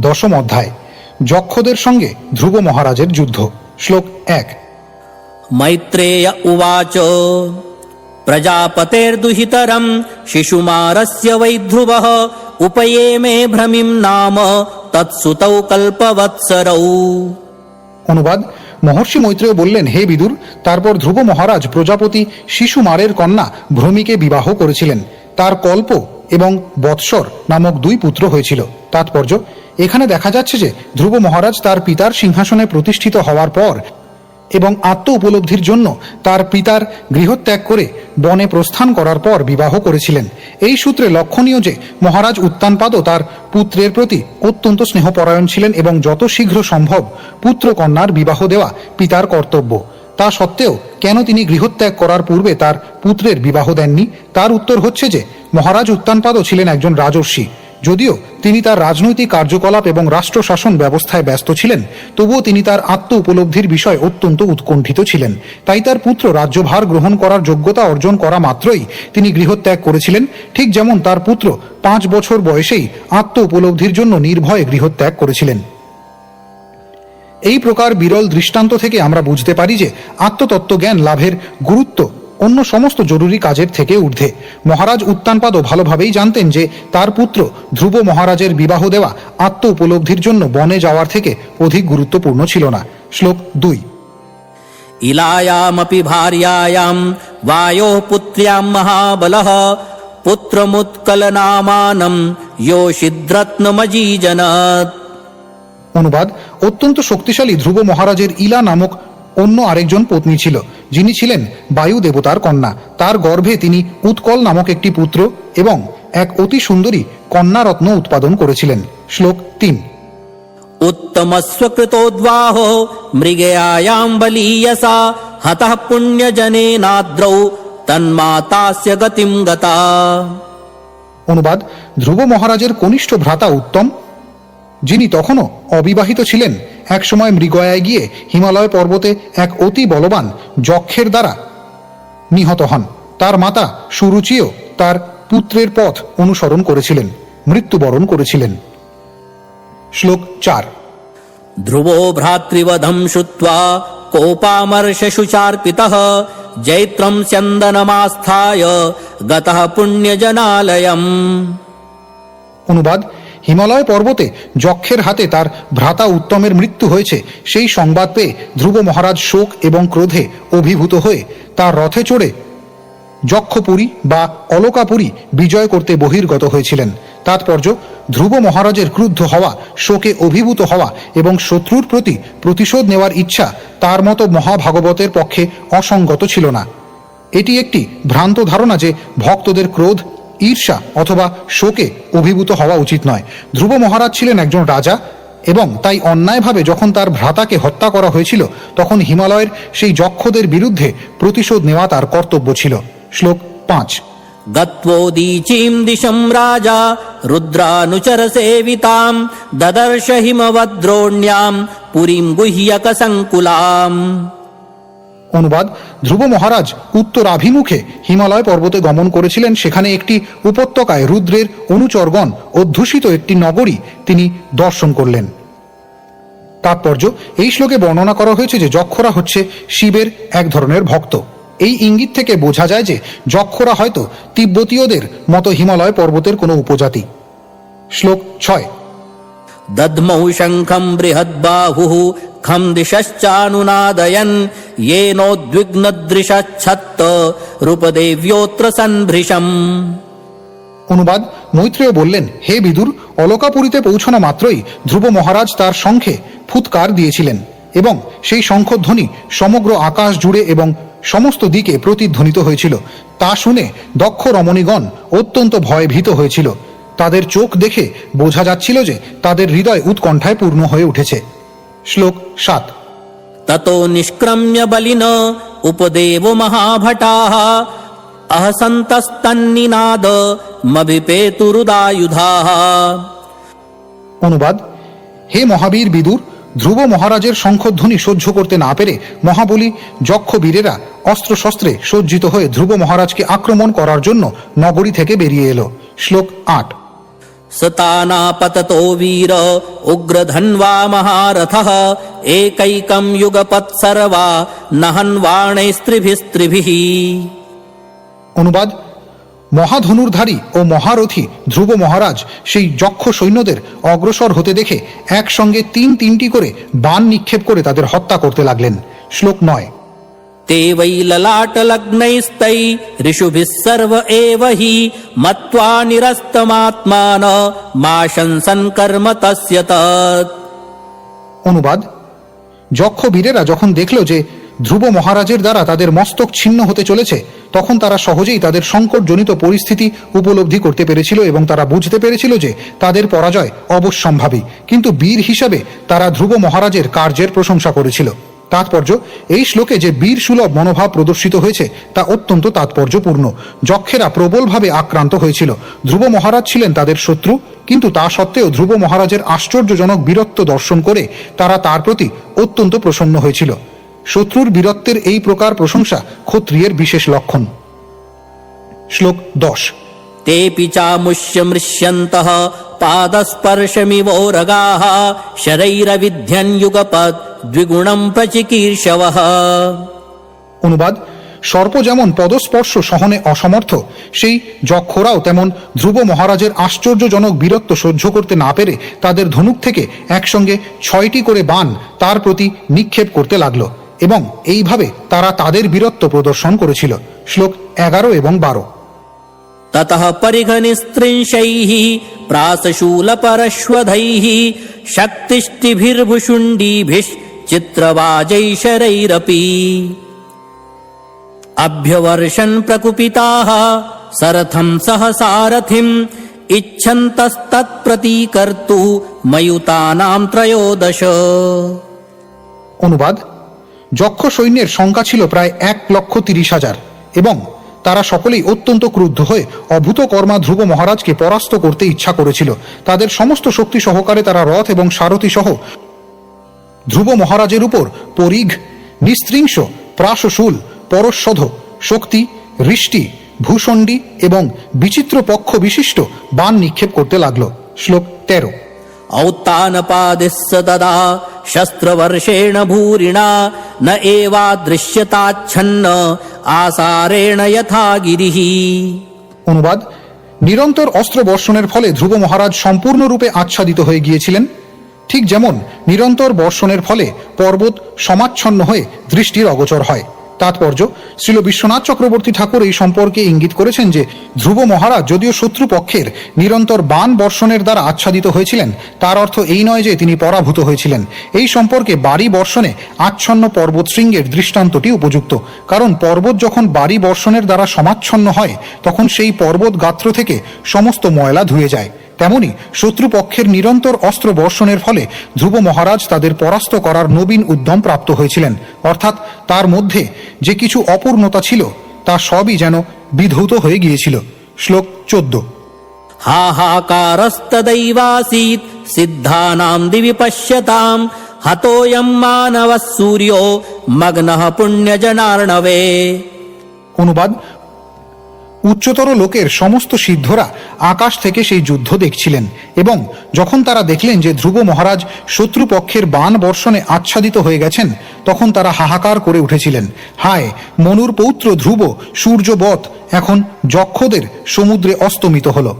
দশম অধ্যায় যক্ষদের সঙ্গে ধ্রুব মহারাজের যুদ্ধ শ্লোক এক मैत्रेय उवाच प्रजापतेर्दुहितरम् शिशुमारस्य वै ध्रुवः उपये मे भ्रमिम् नाम तत्सुतौ कल्पवत्सरौ অনুবাদ মহর্ষি মৈত্রেয় বললেন হে বিদুর তারপর ধ্রুব মহারাজ প্রজাপতি শিশুমারের কন্যা ভ্রমিকে বিবাহ করেছিলেন তার কল্প এবং বৎসর নামক দুই পুত্র হয়েছিল তাৎপর্য এখানে দেখা যাচ্ছে যে ধ্রুব মহারাজ তার পিতার সিংহাসনে প্রতিষ্ঠিত হওয়ার পর এবং আত্ম উপলব্ধির জন্য তার পিতার গৃহত্যাগ করে বনে প্রস্থান করার পর বিবাহ করেছিলেন। এই সূত্রে লক্ষণীয় যে মহারাজ উত্তানপাদও তার পুত্রের প্রতি অত্যন্ত স্নেহপরায়ণ ছিলেন এবং যত শীঘ্র সম্ভব পুত্র কন্যার বিবাহ দেওয়া পিতার কর্তব্য। তা সত্ত্বেও কেন তিনি গৃহত্যাগ করার পূর্বে তার পুত্রের বিবাহ দেননি? তার উত্তর হচ্ছে যে মহারাজ উত্তানপাদও ছিলেন একজন রাজর্ষি। যদিও তিনি তার রাজনৈতিক কার্যকলাপ এবং রাষ্ট্র শাসন ব্যবস্থায় ব্যস্ত ছিলেন, তবুও তিনি তার আত্ম উপলব্ধির বিষয়ে অত্যন্ত উৎকণ্ঠিত ছিলেন। তাই তার পুত্র রাজ্যভার গ্রহণ করার যোগ্যতা অর্জন করা মাত্রই তিনি গৃহত্যাগ করেছিলেন। ঠিক যেমন তার পুত্র পাঁচ বছর বয়সেই আত্ম উপলব্ধির জন্য নির্ভয়ে গৃহত্যাগ করেছিলেন। এই প্রকার বিরল দৃষ্টান্ত থেকে আমরা বুঝতে পারি যে আত্মতত্ত্ব জ্ঞান লাভের গুরুত্ব অন্য সমস্ত জরুরি কাজের থেকে ঊর্ধ্বে। মহারাজ উত্তানপাদও ভালোভাবেই জানতেন যে তার পুত্র ধ্রুব মহারাজের বিবাহ দেওয়া আত্ম উপলব্ধির জন্য বনে যাওয়ার থেকে অধিক গুরুত্বপূর্ণ ছিল না। শ্লোক দুই। ইলায়ামপি ভার্যায়াম বায়ো পুত্র্যাম মহাবল পুত্র মহাবলহ পুত্রমুৎকলনামানম ইয়ো সিদ্রত্নমজীজনাত অনুবাদ অত্যন্ত শক্তিশালী ধ্রুব মহারাজের ইলা নামক অন্য আরেকজন পত্নী ছিল যিনি ছিলেন বায়ু দেবতার কন্যা। তার গর্ভে তিনি উৎকল নামক একটি পুত্র এবং এক অতি সুন্দরী কন্যারত্ন উৎপাদন করেছিলেন। শ্লোক তিন। উত্তমস্বকৃতোদ্বাহ মৃগয়ায়াম বলীয়সা পুণ্য পুণ্যজনে নাদ্রৌ তন্মাতাস্য গতিম গতা। অনুবাদ ধ্রুব মহারাজের কনিষ্ঠ ভ্রাতা উত্তম যিনি তখনও অবিবাহিত ছিলেন একসময় মৃগয়ায় গিয়ে হিমালয় পর্বতে এক অতি বলবান যক্ষের দ্বারা নিহত হন। তার মাতা সুরুচিও তার পুত্রের পথ অনুসরণ করেছিলেন মৃত্যুবরণ করেছিলেন। শ্লোক চার। ধ্রুব ভ্রাতৃবধম শুত্বা শ্রুত্বা কোপামর্ষশুচার্পিতः জৈত্রম চন্দনমাস্থায় গত পুণ্যজনালয় অনুবাদ হিমালয় পর্বতে যক্ষের হাতে তার ভ্রাতা উত্তমের মৃত্যু হয়েছে, সেই সংবাদ পেয়ে ধ্রুব মহারাজ শোক এবং ক্রোধে অভিভূত হয়ে তার রথে চড়ে যক্ষপুরী বা অলকাপুরী বিজয় করতে বহির্গত হয়েছিলেন। তাৎপর্য, ধ্রুব মহারাজের ক্রুদ্ধ হওয়া, শোকে অভিভূত হওয়া এবং শত্রুর প্রতি প্রতিশোধ নেওয়ার ইচ্ছা তার মতো মহাভাগবতের পক্ষে অসঙ্গত ছিল না। এটি একটি ভ্রান্ত ধারণা যে ভক্তদের ক্রোধ ঈর্ষা অথবা শোকে অভিভূত হওয়া উচিত নয়। ধ্রুব মহারাজ ছিলেন একজন রাজা এবং তাই অন্যায়ভাবে যখন তার ভ্রাতাকে হত্যা করা হয়েছিল, তখন হিমালয়ের সেই যক্ষদের বিরুদ্ধে প্রতিশোধ নেওয়া তার কর্তব্য ছিল। শ্লোক পাঁচ। গত্বোদীচীম দিশম রাজা, রুদ্রানুচর সেবিতাম, দদর্শ হিমভদ্রোণ্যাম, পুরীম গুহ্যক সংকুলাম। অনুবাদ। ধ্রুব মহারাজ উত্তরাভিমুখে হিমালয় পর্বতে গমন করেছিলেন। সেখানে একটি উপত্যকায় রুদ্রের অনুচরগণ অধ্যুষিত একটি নগরী তিনি দর্শন করলেন। তাৎপর্য, এই শ্লোকে বর্ণনা করা হয়েছে যে যক্ষরা হচ্ছে শিবের এক ধরনের ভক্ত। এই ইঙ্গিত থেকে বোঝা যায় যে যক্ষরা হয়তো তিব্বতীয়দের মতো হিমালয় পর্বতের কোনো উপজাতি। শ্লোক ছয়। দদ্মৌ শঙ্খম বৃহদ্বাহু खम् दिशश्चानुनादयन् येनोद्विग्नदृशच्छत्त रूपदेव्योऽत्र सन्भृशम् অনুবাদ মৈত্রেয় বললেন হে বিদুর অলকাপুরীতে পৌঁছানো মাত্রই ধ্রুব মহারাজ তার শঙ্খে ফুৎকার দিয়েছিলেন এবং সেই শঙ্খধ্বনি সমগ্র আকাশ জুড়ে এবং সমস্ত দিকে প্রতিধ্বনিত হয়েছিল তা শুনে দক্ষ রমণীগণ অত্যন্ত ভয়ভীত হয়েছিল তাদের চোখ দেখে বোঝা যাচ্ছিল যে তাদের হৃদয় উৎকণ্ঠায় পূর্ণ হয়ে উঠেছে শ্লোক সাত। তত নিষ্ক্রম্য বলিন উপদেব মহাভটা অহসন্তস্তন্নিনাদ মভিপেতুরুদায়ুধাহ অনুবাদ হে মহাবীর বিদুর ধ্রুব মহারাজের শঙ্খধ্বনি সহ্য করতে না পেরে মহাবলী যক্ষবীরেরা অস্ত্রশস্ত্রে সজ্জিত হয়ে ধ্রুব মহারাজকে আক্রমণ করার জন্য নগরী থেকে বেরিয়ে এলো। শ্লোক আট। सतानापततो वीर उग्रधन्वा महारथः एकैकं युगपत् सर्वा नहन्वाणैस्त्रिभिस्त्रिभिः অনুবাদ মহাধনুর্ধারী ও মহারথী ধ্রুব মহারাজ সেই যক্ষ সৈন্যদের অগ্রসর হতে দেখে একসঙ্গে তিন তিনটি করে বাণ নিক্ষেপ করে তাদের হত্যা করতে লাগলেন শ্লোক নয় ते वै ललाटलग्नैस्तै ऋषुभिः सर्व एव हि मत्वा निरस्तमात्मान मा शंसन् कर्म तस्य तत् অনুবাদ যক্ষ বীরেরা যখন দেখল যে ধ্রুব মহারাজের দ্বারা তাদের মস্তক ছিন্ন হতে চলেছে তখন তারা সহজেই তাদের সংকটজনিত পরিস্থিতি উপলব্ধি করতে পেরেছিল এবং তারা বুঝতে পেরেছিল যে তাদের পরাজয় অবশ্যম্ভাবী কিন্তু বীর হিসাবে তারা ধ্রুব মহারাজের কার্যের প্রশংসা করেছিল তাৎপর্য। এই শ্লোকে যে বীর সুলভ মনোভাব প্রদর্শিত হয়েছে, তা অত্যন্ত তাৎপর্যপূর্ণ। যক্ষেরা প্রবলভাবে আক্রান্ত হয়েছিল। ধ্রুব মহারাজ ছিলেন তাদের শত্রু, কিন্তু তা সত্ত্বেও ধ্রুব মহারাজের আশ্চর্যজনক বীরত্ব দর্শন করে তারা তার প্রতি অত্যন্ত প্রসন্ন হয়েছিল। শত্রুর বীরত্বের এই প্রকার প্রশংসা ক্ষত্রিয়ের বিশেষ লক্ষণ। শ্লোক দশ। तेऽपि चामुष्यमृष्यन्तः पादस्पर्शमिवोरगाः शरैरविध्यन् युगपत् द्विगुणम् प्रचिकीर्षवः অনুবাদ সর্প যেমন পদস্পর্শ সহনে অসমর্থ সেই যক্ষরাও তেমন ধ্রুব মহারাজের আশ্চর্যজনক বীরত্ব সহ্য করতে না পেরে তাদের ধনুক থেকে একসঙ্গে ছয়টি করে বাণ তার প্রতি নিক্ষেপ করতে লাগলো এবং এইভাবে তারা তাদের বীরত্ব প্রদর্শন করেছিল শ্লোক এগারো এবং বারো ततः परिघनिस्त्रिंशैः प्रासशूलपरश्वधैः शक्तिष्टिभिर्भुषुण्डीभिश्चित्रवाजैशरैरपि अभ्यवर्षन् प्रकुपिताः सरथं सह सारथिम् इच्छन्तस्तत्प्रतीकर्तुः मयुतानां त्रयोदश অনুবাদ যক্ষ সৈন্যের সংখ্যা ছিল প্রায় এক লক্ষ তিরিশ হাজার এবং তারা সকলেই অত্যন্ত ক্রুদ্ধ হয়ে অভূতকর্মা ধ্রুব মহারাজকে পরাস্ত করতে ইচ্ছা করেছিল তাদের সমস্ত শক্তি সহকারে তারা রথ এবং সারথি সহ ধ্রুব মহারাজের উপর পরিঘ নিস্ত্রিংস প্রাশশূল পরশধ শক্তি হৃষ্টি ভূষণ্ডী এবং বিচিত্র পক্ষ বিশিষ্ট বাণ নিক্ষেপ করতে লাগলো শ্লোক তেরো औत्तानपादिः स तदा शस्त्रवर्षेण भूरिणा न एवादृश्यताच्छन्न আসারেণ যথা অনুবাদ, নিরন্তর অস্ত্র বর্ষণের ফলে ধ্রুব মহারাজ সম্পূর্ণরূপে আচ্ছাদিত হয়ে গিয়েছিলেন। ঠিক যেমন নিরন্তর বর্ষণের ফলে পর্বত সমাচ্ছন্ন হয়ে দৃষ্টির অগোচর হয়। তাৎপর্য। শ্রীল বিশ্বনাথ চক্রবর্তী ঠাকুর এই সম্পর্কে ইঙ্গিত করেছেন যে, ধ্রুব মহারাজ যদিও শত্রুপক্ষের নিরন্তর বাণ বর্ষণের দ্বারা আচ্ছাদিত হয়েছিলেন, তার অর্থ এই নয় যে তিনি পরাভূত হয়েছিলেন। এই সম্পর্কে বাড়ি বর্ষণে আচ্ছন্ন পর্বত শৃঙ্গের দৃষ্টান্তটি উপযুক্ত, কারণ পর্বত যখন বাড়ি বর্ষণের দ্বারা সমাচ্ছন্ন হয়, তখন সেই পর্বত গাত্র থেকে সমস্ত ময়লা ধুয়ে যায়। তেমনি শত্রুপক্ষের নিরন্তর অস্ত্র বর্ষণের ফলে ধ্রুব মহারাজ তাদের পরাস্ত করার নবীন উদ্যম প্রাপ্ত হয়েছিলেন অর্থাৎ তার মধ্যে যে কিছু অপূর্ণতা ছিল তা সবই যেন বিধৌত হয়ে গিয়েছিল শ্লোক চোদ্দ हाहाकारस्तदैवासीत् सिद्धानाम् दिवि पश्यताम् हतोऽयम् मानवः सूर्यो मग्नः पुण्यजनार्णवे অনুবাদ উচ্চতর লোকের সমস্ত সিদ্ধরা আকাশ থেকে সেই যুদ্ধ দেখছিলেন এবং যখন তারা দেখলেন যে ধ্রুব মহারাজ শত্রুপক্ষের বাণ বর্ষণে আচ্ছাদিত হয়ে গেছেন, তখন তারা হাহাকার করে উঠেছিলেন। হায়, মনুর পৌত্র ধ্রুব সূর্যবৎ এখন যক্ষদের সমুদ্রে অস্তমিত হল।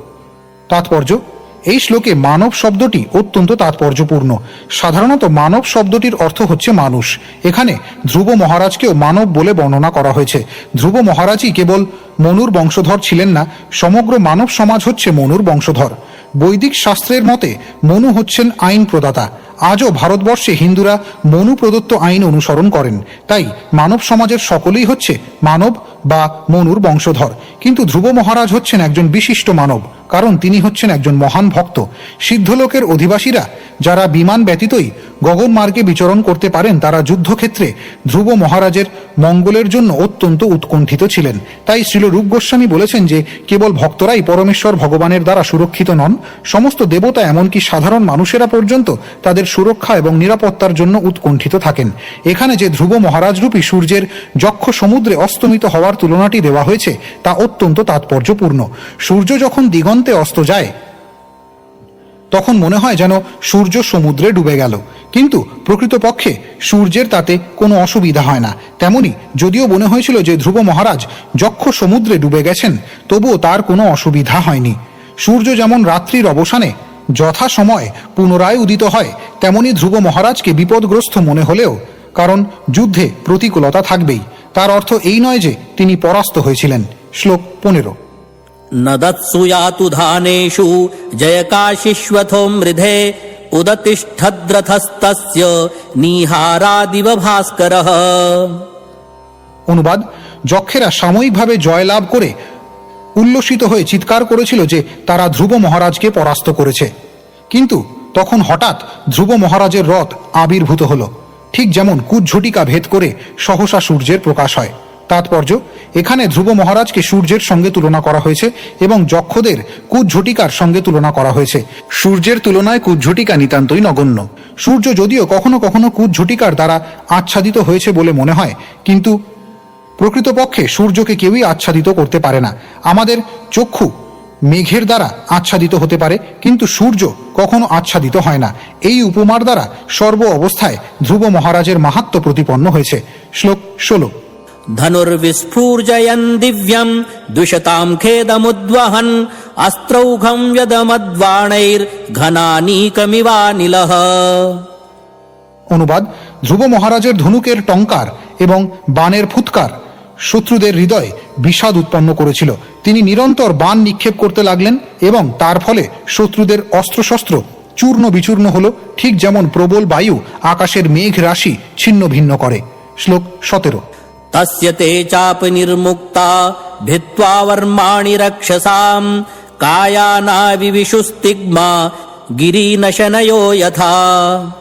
তাৎপর্য, এই শ্লোকে মানব শব্দটি অত্যন্ত তাৎপর্যপূর্ণ। সাধারণত মানব শব্দটির অর্থ হচ্ছে মানুষ। এখানে ধ্রুব মহারাজকেও মানব বলে বর্ণনা করা হয়েছে। ধ্রুব মহারাজই কেবল মনুর বংশধর ছিলেন না। সমগ্র মানব সমাজ হচ্ছে মনুর বংশধর। বৈদিক শাস্ত্রের মতে, মনু হচ্ছেন আইন প্রদাতা। আজও ভারতবর্ষে হিন্দুরা মনু প্রদত্ত আইন অনুসরণ করেন। তাই মানব সমাজের সকলেই হচ্ছে মানব বা মনুর বংশধর। কিন্তু ধ্রুব মহারাজ হচ্ছেন একজন বিশিষ্ট মানব, কারণ তিনি হচ্ছেন একজন মহান ভক্ত। সিদ্ধলোকের অধিবাসীরা, যারা বিমান ব্যতীতই গগনমার্গে বিচরণ করতে পারেন তারা যুদ্ধক্ষেত্রে। ধ্রুব মহারাজের মঙ্গলের জন্য অত্যন্ত উৎকণ্ঠিত ছিলেন। তাই শ্রীল রূপ গোস্বামী বলেছেন যে, কেবল ভক্তরাই পরমেশ্বর ভগবানের দ্বারা সুরক্ষিত নন, সমস্ত দেবতা এমনকি সাধারণ মানুষেরা পর্যন্ত তাদের সুরক্ষা এবং নিরাপত্তার জন্য উৎকণ্ঠিত থাকেন। এখানে যে ধ্রুব মহারাজরূপী সূর্যের যক্ষ সমুদ্রে অস্তমিত হওয়ার তুলনাটি দেওয়া হয়েছে, তা অত্যন্ত তাৎপর্যপূর্ণ। সূর্য যখন দিগন্তে অস্ত যায় তখন মনে হয় যেন সূর্য সমুদ্রে ডুবে গেল। কিন্তু প্রকৃতপক্ষে সূর্যের তাতে কোনো অসুবিধা হয় না। তেমনি যদিও মনে হয়েছিল যে ধ্রুব মহারাজ যক্ষ সমুদ্রে ডুবে গেছেন, তবুও তার কোনো অসুবিধা হয়নি। সূর্য যেমন রাত্রির অবসানে যথা সময় পুনরায় উদিত হয়, তেমনি ধ্রুব মহারাজকে বিপদগ্রস্ত মনে হলেও, কারণ যুদ্ধে প্রতিকূলতা থাকবেই। তার অর্থ এই নয় যে তিনি পরাস্ত হয়েছিলেন। শ্লোক পনেরো। न दत्सु यातु धानेषु जयकाशिष्वथो मृधे उदतिष्ठद्रथस्तस्य निहारादिव भास्करः অনুবাদ যক্ষেরা সাময়িকভাবে জয়লাভ করে উল্লসিত হয়ে চিৎকার করেছিল যে তারা ধ্রুব মহারাজকে পরাস্ত করেছে কিন্তু তখন হঠাৎ ধ্রুব মহারাজের রথ আবির্ভূত হলো ঠিক যেমন কুজ্ঝটিকা ভেদ করে সহসা সূর্যের প্রকাশ হয় তাৎপর্য, এখানে ধ্রুব মহারাজকে সূর্যের সঙ্গে তুলনা করা হয়েছে এবং যক্ষদের কুজ্ঝটিকার সঙ্গে তুলনা করা হয়েছে। সূর্যের তুলনায় কুজ্ঝটিকা নিতান্তই নগণ্য। সূর্য যদিও কখনো কখনো কুজ্ঝটিকার দ্বারা আচ্ছাদিত হয়েছে বলে মনে হয়, কিন্তু প্রকৃতপক্ষে সূর্যকে কেউই আচ্ছাদিত করতে পারে না। আমাদের চক্ষু মেঘের দ্বারা আচ্ছাদিত হতে পারে, কিন্তু সূর্য কখনো আচ্ছাদিত হয় না। এই উপমার দ্বারা সর্ব অবস্থায় ধ্রুব মহারাজের মাহাত্ম প্রতিপন্ন হয়েছে। শ্লোক ষোলো। धनुर्विस्फूर्जयन् दिव्यम् द्विषताम् खेदमुद्वहन् अस्त्रौघम् व्यदमद्वाणैर्घनानीकमिवानिलः অনুবাদ ধ্রুব মহারাজের ধনুকের টঙ্কার এবং বানের ফুৎকার শত্রুদের হৃদয়ে বিষাদ উৎপন্ন করেছিল তিনি নিরন্তর বান নিক্ষেপ করতে লাগলেন এবং তার ফলে শত্রুদের অস্ত্রশস্ত্র চূর্ণ বিচূর্ণ হল ঠিক যেমন প্রবল বায়ু আকাশের মেঘ রাশি ছিন্ন ভিন্ন করে শ্লোক সতেরো तस्य ते चापनिर्मुक्ता भित्त्वा वर्माणि रक्षसाम् कायानाविविशुस्तिग्मा गिरीनशनयो यथा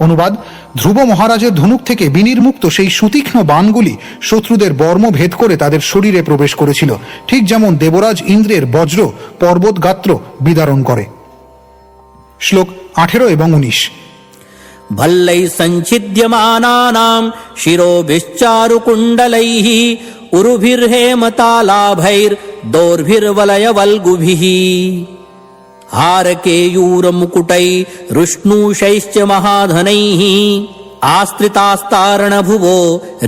অনুবাদ ধ্রুব মহারাজের ধনুক থেকে বিনির্মুক্ত সেই সুতীক্ষ্ণ বাণগুলি শত্রুদের বর্ম ভেদ করে তাদের শরীরে প্রবেশ করেছিল ঠিক যেমন দেবরাজ ইন্দ্রের বজ্র পর্বত গাত্র বিদারণ করে শ্লোক আঠেরো এবং উনিশ भल्लैः सञ्छिद्यमानानाम् शिरोभिश्चारुकुण्डलैः उरुभिर्हेमतालाभैर्दोर्भिर्वलयवल्गुभिः हारकेयूरमुकुटैरुष्णूषैश्च महाधनैः आस्त्रितास्तारणभुवो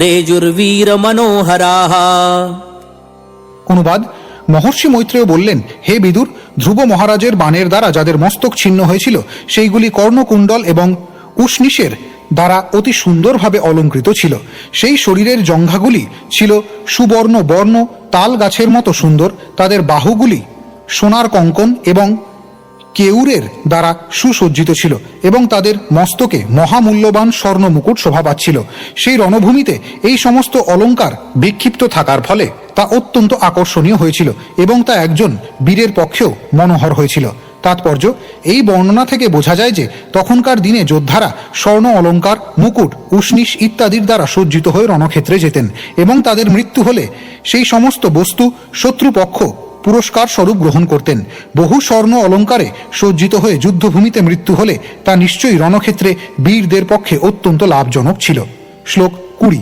रेजुर्वीरमनोहराः অনুবাদ মহর্ষি মৈত্রেয় বললেন হে বিদুর ধ্রুব মহারাজের বাণের দ্বারা যাদের মস্তক ছিন্ন হয়েছিল সেইগুলি কর্ণকুণ্ডল এবং উষ্ণিসের দ্বারা অতি সুন্দরভাবে অলঙ্কৃত ছিল। সেই শরীরের জঙ্ঘাগুলি ছিল সুবর্ণ বর্ণ, তাল গাছের মতো সুন্দর। তাদের বাহুগুলি সোনার কঙ্কন এবং কেউরের দ্বারা সুসজ্জিত ছিল এবং তাদের মস্তকে মহামূল্যবান স্বর্ণ মুকুট শোভা পাচ্ছিল সেই রণভূমিতে এই সমস্ত অলঙ্কার বিক্ষিপ্ত থাকার ফলে তা অত্যন্ত আকর্ষণীয় হয়েছিল এবং তা একজন বীরের পক্ষেও মনোহর হয়েছিল। তাৎপর্য। এই বর্ণনা থেকে বোঝা যায় যে তখনকার দিনে যোদ্ধারা স্বর্ণ অলঙ্কার মুকুট উষ্ণিস ইত্যাদির দ্বারা সজ্জিত হয়ে রণক্ষেত্রে যেতেন এবং তাদের মৃত্যু হলে সেই সমস্ত বস্তু শত্রুপক্ষ পুরস্কার স্বরূপ গ্রহণ করতেন। বহু স্বর্ণ অলঙ্কারে সজ্জিত হয়ে যুদ্ধভূমিতে মৃত্যু হলে তা নিশ্চয়ই রণক্ষেত্রে বীরদের পক্ষে অত্যন্ত লাভজনক ছিল। শ্লোক কুড়ি।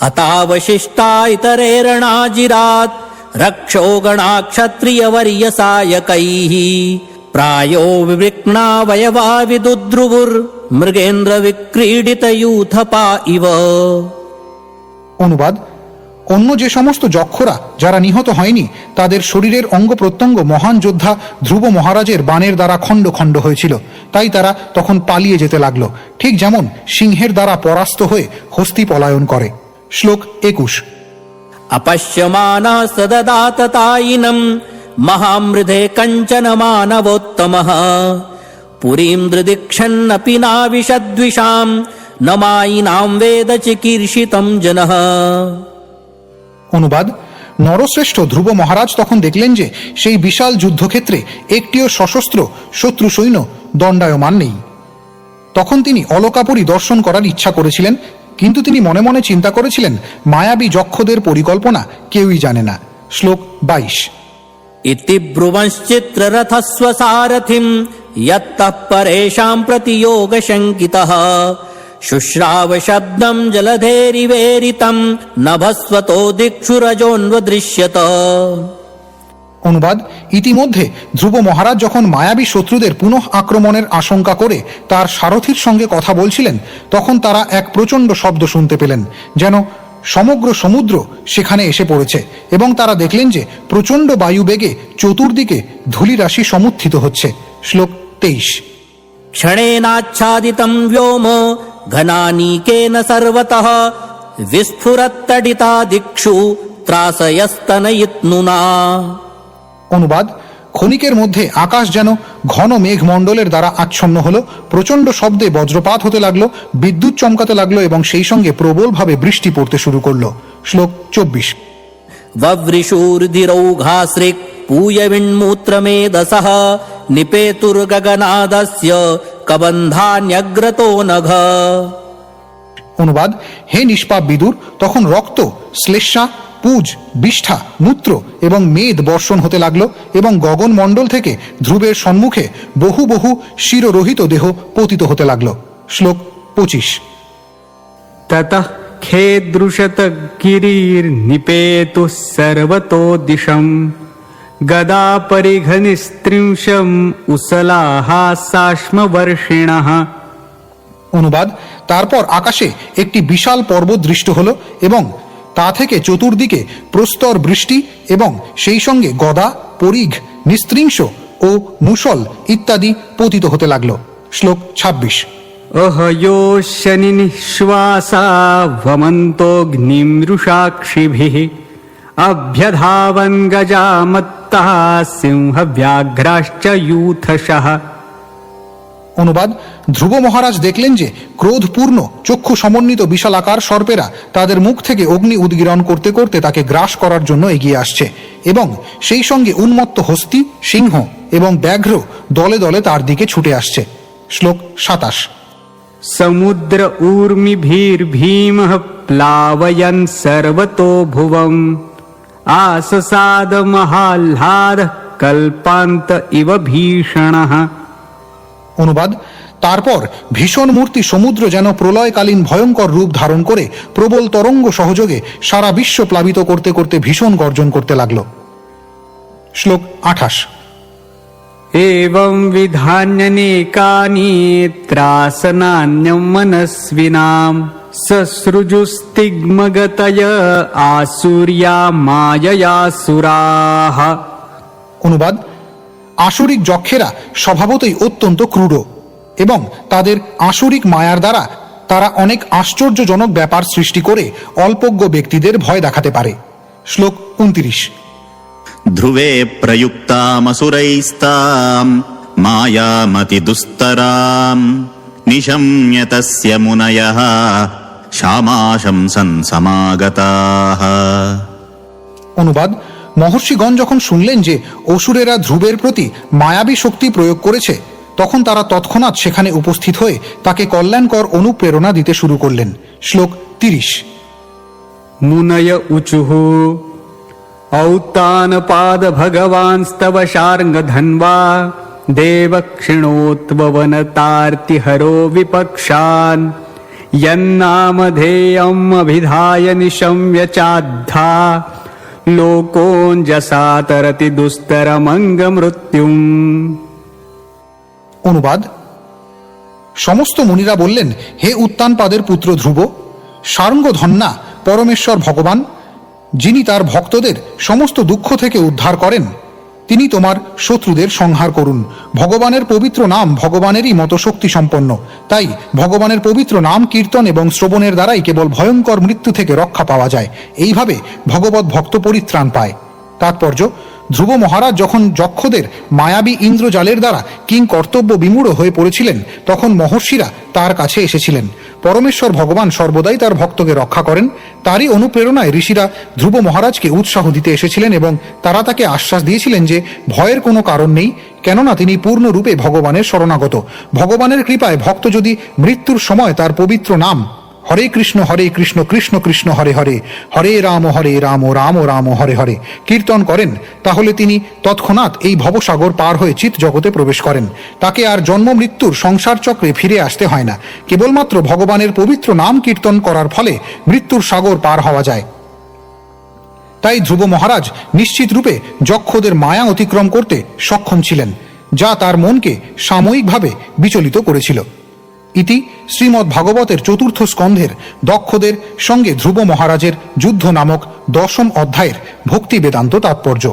হতাবশিষ্টা ইতরেরণাজিরাত रक्षो गणाक्षत्रियवर्यसायकैः प्रायो विवृक्णावयवा विदुद्रुवुर्मृगेन्द्रविक्रीडितयूथपा इव অনুবাদ অন্য যে সমস্ত যক্ষরা যারা নিহত হয়নি তাদের শরীরের অঙ্গ প্রত্যঙ্গ মহান যোদ্ধা ধ্রুব মহারাজের বাণের দ্বারা খণ্ড খণ্ড হয়েছিল তাই তারা তখন পালিয়ে যেতে লাগলো ঠিক যেমন সিংহের দ্বারা পরাস্ত হয়ে হস্তি পলায়ন করে শ্লোক একুশ अपश्यमाना सददाततायिनम् महामृधे कञ्चन मानवोत्तमः पुरीम् दृदिक्षन्नपि नाविशद्विषाम् न मायिनाम् वेद चिकीर्षितम् जनः অনুবাদ নরশ্রেষ্ঠ ধ্রুব মহারাজ তখন দেখলেন যে সেই বিশাল যুদ্ধক্ষেত্রে একটিও সশস্ত্র শত্রু সৈন্য দণ্ডায়মান নেই তখন তিনি অলকাপুরী দর্শন করার ইচ্ছা করেছিলেন কিন্তু তিনি মনে মনে চিন্তা করেছিলেন, মায়াবী যক্ষদের পরিকল্পনা কেউই জানে না। শ্লোক বাইশ। ইতি ব্রুবশ্চিত্র রথস্ব সারথিম, ইয়ত্তঃ পরেশাম প্রতিযোগ শঙ্কিতঃ শুশ্রাব শব্দম জলধেরিবেরিতম, নভস্বতো দিক্ষুরজোন্ব দৃশ্যত অনুবাদ ইতিমধ্যে ধ্রুব মহারাজ যখন মায়াবী শত্রুদের পুনঃ আক্রমণের আশঙ্কা করে তার সারথীর সঙ্গে কথা বলছিলেন তখন তারা এক প্রচণ্ড শব্দ শুনতে পেলেন যেন সমগ্র সমুদ্র সেখানে এসে পড়েছে এবং তারা দেখলেন যে প্রচণ্ড বায়ুবেগে চতুর্দিকে ধূলিরাশি সমুত্থিত হচ্ছে শ্লোক তেইশ क्षणेनाच्छादितं व्योम घनानीकेन सर्वतः विस्फुरत्तडिता दिक्षु ত্রাসয়স্তনয়িতনুনা অনুবাদ ক্ষণিকের মধ্যে আকাশ যেন ঘন মেঘমণ্ডলের দ্বারা আচ্ছন্ন হলো প্রচণ্ড শব্দে বজ্রপাত হতে লাগলো বিদ্যুৎ চমকাতে লাগলো এবং সেই সঙ্গে প্রবলভাবে বৃষ্টি পড়তে শুরু করলো শ্লোক চব্বিশ वव्रिशूर्धिरौघासृक् पूयविण्मूत्रमेधसः निपेतुर्गगनादस्य कबन्धान्यग्रतो नघ অনুবাদ হে নিষ্পাপ বিদুর তখন রক্ত শ্লেষা পুজ বিষ্ঠা মূত্র এবং মেদ বর্ষণ হতে লাগল এবং গগনমণ্ডল থেকে ধ্রুবের সম্মুখে বহু বহু শিররোহিত দেহ পতিত হতে লাগল। শ্লোক পঁচিশ। ততঃ খেদৃশত গিরির্নিপেতু সর্বতো দিশম। গদা পরিঘনিস্ত্রিংশম উসলাহা অনুবাদ তারপর আকাশে একটি বিশাল পর্বত দৃষ্ট হল এবং তা থেকে চতুর্দিকে প্রস্তর বৃষ্টি এবং সেই সঙ্গে গদা পরিঘ নিস্ত্রিংস ও মুসল ইত্যাদি পতিত হতে লাগল। শ্লোক ছাব্বিশ। অহয়ো শনি নিঃশ্বাসা ভমন্তোগ্নিমৃষাক্ষিভিঃ অভ্যধাবন গজামত্তা সিংহব্যাঘ্রাশ্চ ইউথশঃ অনুবাদ ধ্রুব মহারাজ দেখলেন যে ক্রোধপূর্ণ চক্ষু সমন্বিত বিশালাকার সর্পেরা তাদের মুখ থেকে অগ্নি উদ্গিরণ করতে করতে তাকে গ্রাস করার জন্য এগিয়ে আসছে এবং সেই সঙ্গে উন্মত্ত হস্তি সিংহ এবং ব্যাঘ্র দলে দলে তার দিকে ছুটে আসছে। শ্লোক সাতাশ। সমুদ্র উর্মি ভীর ভীম প্লাবয়ন সর্বতো ভুবম। আসসাদ মহাল্লাদ কল্পান্ত ইব ভীষণ। অনুবাদ তারপর ভীষণ মূর্তি সমুদ্র যেন প্রলয়কালীন ভয়ঙ্কর রূপ ধারণ করে প্রবল তরঙ্গ সহযোগে সারা বিশ্ব প্লাবিত করতে করতে ভীষণ গর্জন করতে লাগল। শ্লোক আঠাশ। এবং বিধান্যনেকানি ত্রাসনান্যম মনস্বিনাম সসৃজুস্তিগ্মগতয় আসুরিয়া মায়াসুরাহ অনুবাদ। আসুরিক যক্ষেরা স্বভাবতই অত্যন্ত ক্রূঢ়। এবং তাদের আসরিক মায়ার দ্বারা তারা অনেক আশ্চর্যজনক ব্যাপার সৃষ্টি করে অল্পজ্ঞ ব্যক্তিদের ভয় দেখাতে পারে। শ্লোক উনত্রিশ। ধ্রুবে প্রযুক্তামসুরৈস্তাম মায়ামতি দুস্তরাম নিশম্যতস্য মুনয়ঃ শ্যামাশংসন সমাগতাহ অনুবাদ মহর্ষিগণ যখন শুনলেন যে অসুরেরা ধ্রুবের প্রতি মায়াবী শক্তি প্রয়োগ করেছে তখন তারা তৎক্ষণাৎ সেখানে উপস্থিত হয়ে তাকে কল্যাণকর অনুপ্রেরণা দিতে শুরু করলেন শ্লোক তিরিশ मुनय ऊचुः औत्तानपादभगवांस्तव शार्ङ्गधन्वा देवक्षिणोत्ववनतार्तिहरो विपक्षान् यन्नामधेयम् अभिधाय निशम्य चाद्धा लोकोञ्जसा तरति दुस्तरमङ्गमृत्युम् অনুবাদ। সমস্ত মুনিরা বললেন, হে উত্তানপাদের পুত্র ধ্রুব সারঙ্গধন্যা পরমেশ্বর ভগবান, যিনি তার ভক্তদের সমস্ত দুঃখ থেকে উদ্ধার করেন, তিনি তোমার শত্রুদের সংহার করুন। ভগবানের পবিত্র নাম ভগবানেরই মতো শক্তি সম্পন্ন। তাই ভগবানের পবিত্র নাম, কীর্তন এবং শ্রবণের দ্বারাই কেবল ভয়ঙ্কর মৃত্যু থেকে রক্ষা পাওয়া যায়। এইভাবে ভগবত ভক্ত পরিত্রাণ পায়। তাৎপর্য ধ্রুব মহারাজ যখন যক্ষদের মায়াবী ইন্দ্রজালের দ্বারা কিং কর্তব্য বিমূঢ় হয়ে পড়েছিলেন, তখন মহর্ষিরা তার কাছে এসেছিলেন। পরমেশ্বর ভগবান সর্বদাই তার ভক্তকে রক্ষা করেন। তারই অনুপ্রেরণায় ঋষিরা ধ্রুব মহারাজকে উৎসাহ দিতে এসেছিলেন এবং তারা তাকে আশ্বাস দিয়েছিলেন যে, ভয়ের কোনো কারণ নেই, কেননা তিনি পূর্ণরূপে ভগবানের শরণাগত। ভগবানের কৃপায় ভক্ত যদি মৃত্যুর সময় তার পবিত্র নাম হরে কৃষ্ণ হরে কৃষ্ণ কৃষ্ণ কৃষ্ণ, হরে হরে। হরে রাম হরে রাম রাম রাম, হরে হরে। কীর্তন করেন, তাহলে তিনি তৎক্ষণাৎ এই ভবসাগর পার হয়ে চিত জগতে প্রবেশ করেন। তাকে আর জন্ম মৃত্যুর সংসার চক্রে ফিরে আসতে হয় না। কেবলমাত্র ভগবানের পবিত্র নাম কীর্তন করার ফলে মৃত্যুর সাগর পার হওয়া যায়। তাই ধ্রুব মহারাজ নিশ্চিত রূপে যক্ষদের মায়া অতিক্রম করতে সক্ষম ছিলেন, যা তার মনকে সাময়িকভাবে বিচলিত করেছিল। ইতি শ্রীমদ্ ভাগবতের চতুর্থ স্কন্ধের দক্ষদের সঙ্গে ধ্রুব মহারাজের যুদ্ধ নামক দশম অধ্যায়ের ভক্তি বেদান্ত তাৎপর্য।